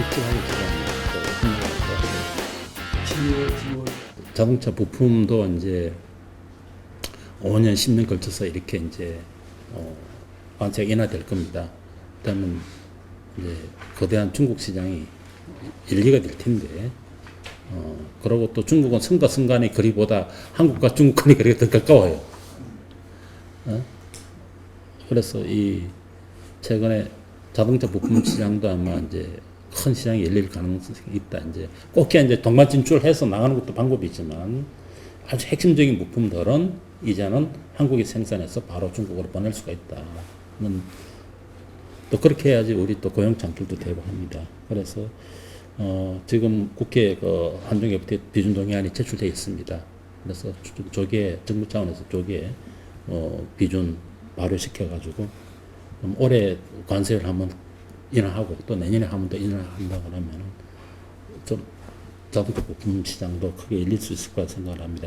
일정하게 들어갑니다. 자동차 부품도 이제 5년, 10년 걸쳐서 이렇게 이제 어, 완전 인하될 겁니다. 그다음 이제 거대한 중국 시장이 일리가 될 텐데, 어, 그리고 또 중국은 순간 순간의 거리보다 한국과 중국 간의 거리가 더 가까워요. 어? 그래서 이 최근에 자동차 부품 시장도 아마 이제 큰 시장이 열릴 가능성이 있다. 이제 꼭 이제 동반 진출해서 나가는 것도 방법이지만 아주 핵심적인 부품들은 이제는 한국에 생산해서 바로 중국으로 보낼 수가 있다는 또 그렇게 해야지 우리 또 고용 창출도 되고 합니다. 그래서 어 지금 국회 그 한중 FTA 비준 동의안이 제출돼 있습니다. 그래서 조- 조기에 정부 차원에서 조기에 어 비준 발효시켜 가지고 올해 관세를 한번 인하하고 또 내년에 한번더 인하한다 그러면은 좀 자동차 부품 시장도 크게 열릴 수 있을 거라 생각을 합니다.